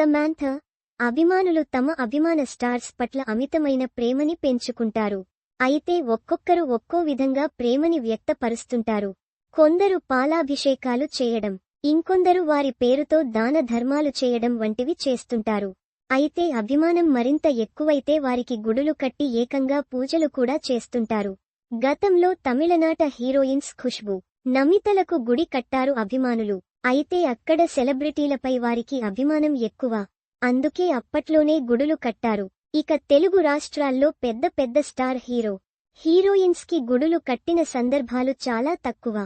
సమాంథ అభిమానులు తమ అభిమాన స్టార్స్ పట్ల అమితమైన ప్రేమని పెంచుకుంటారు. అయితే ఒక్కొక్కరు ఒక్కో విధంగా ప్రేమని వ్యక్తపరుస్తుంటారు. కొందరు పాలాభిషేకాలు చేయడం ఇంకొందరు వారి పేరుతో దాన ధర్మాలు చేయడం వంటివి చేస్తుంటారు. అయితే అభిమానం మరింత ఎక్కువైతే వారికి గుడులు కట్టి ఏకంగా పూజలు కూడా చేస్తుంటారు. గతంలో తమిళనాట హీరోయిన్స్ ఖుష్బు నమితలకు గుడి కట్టారు అభిమానులు. అయితే అక్కడ సెలబ్రిటీలపై వారికి అభిమానం ఎక్కువ. అందుకే అప్పట్లోనే గుడులు కట్టారు. ఇక తెలుగు రాష్ట్రాల్లో పెద్ద పెద్ద స్టార్ హీరో హీరోయిన్స్కి గుడులు కట్టిన సందర్భాలు చాలా తక్కువ.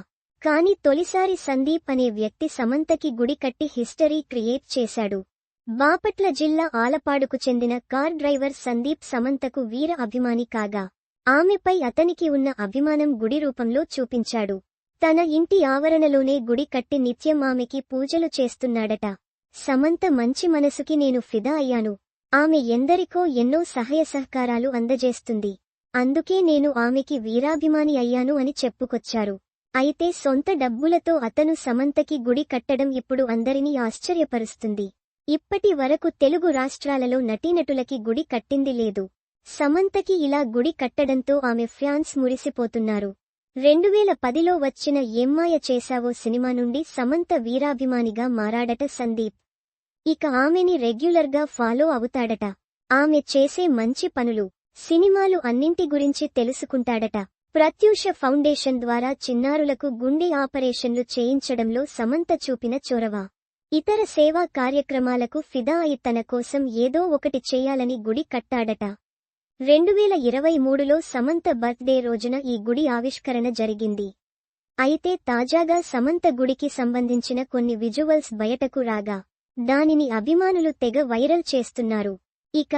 కాని తొలిసారి సందీప్ అనే వ్యక్తి సమంతకి గుడి కట్టి హిస్టరీ క్రియేట్ చేశాడు. బాపట్ల జిల్లా ఆలపాడుకు చెందిన కార్ డ్రైవర్ సందీప్ సమంతకు వీర అభిమాని కాగా ఆమెపై అతనికి ఉన్న అభిమానం గుడి రూపంలో చూపించాడు. తన ఇంటి ఆవరణలోనే గుడి కట్టి నిత్యం ఆమెకి పూజలు చేస్తున్నాడట. సమంత మంచి మనసుకి నేను ఫిదా అయ్యాను. ఆమె ఎందరికో ఎన్నో సహాయ సహకారాలు అందజేస్తుంది. అందుకే నేను ఆమెకి వీరాభిమాని అయ్యాను అని చెప్పుకొచ్చారు. అయితే సొంత డబ్బులతో అతను సమంతకి గుడి కట్టడం ఇప్పుడు అందరినీ ఆశ్చర్యపరుస్తుంది. ఇప్పటి వరకు తెలుగు రాష్ట్రాలలో నటీనటులకి గుడి కట్టింది లేదు. సమంతకి ఇలా గుడి కట్టడంతో ఆమె ఫ్యాన్స్ మురిసిపోతున్నారు. రెండు వేల పదిలో వచ్చిన ఎమ్మాయ చేశావో సినిమా నుండి సమంత వీరాభిమానిగా మారాడట సందీప్. ఇక ఆమెని రెగ్యులర్గా ఫాలో అవుతాడట. ఆమె చేసే మంచి పనులు సినిమాలు అన్నింటి గురించి తెలుసుకుంటాడట. ప్రత్యూష ఫౌండేషన్ ద్వారా చిన్నారులకు గుండె ఆపరేషన్లు చేయించడంలో సమంత చూపిన చొరవ. ఇతర సేవా కార్యక్రమాలకు ఫిదా అయి తన కోసం ఏదో ఒకటి చేయాలని గుడి కట్టాడట. రెండు వేల ఇరవై మూడులో సమంత బర్త్డే రోజున ఈ గుడి ఆవిష్కరణ జరిగింది. అయితే తాజాగా సమంత గుడికి సంబంధించిన కొన్ని విజువల్స్ బయటకు రాగా దానిని అభిమానులు తెగ వైరల్ చేస్తున్నారు. ఇక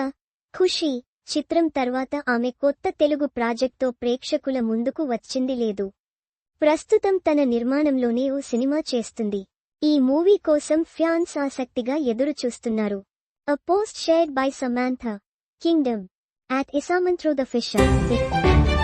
ఖుషీ చిత్రం తర్వాత ఆమె కొత్త తెలుగు ప్రాజెక్ట్తో ప్రేక్షకుల ముందుకు వచ్చింది లేదు. ప్రస్తుతం తన నిర్మాణంలోనే ఓ సినిమా చేస్తుంది. ఈ మూవీ కోసం ఫ్యాన్స్ ఆసక్తిగా ఎదురుచూస్తున్నారు. A post shared by Samantha Kingdom at Isamantro the fisher.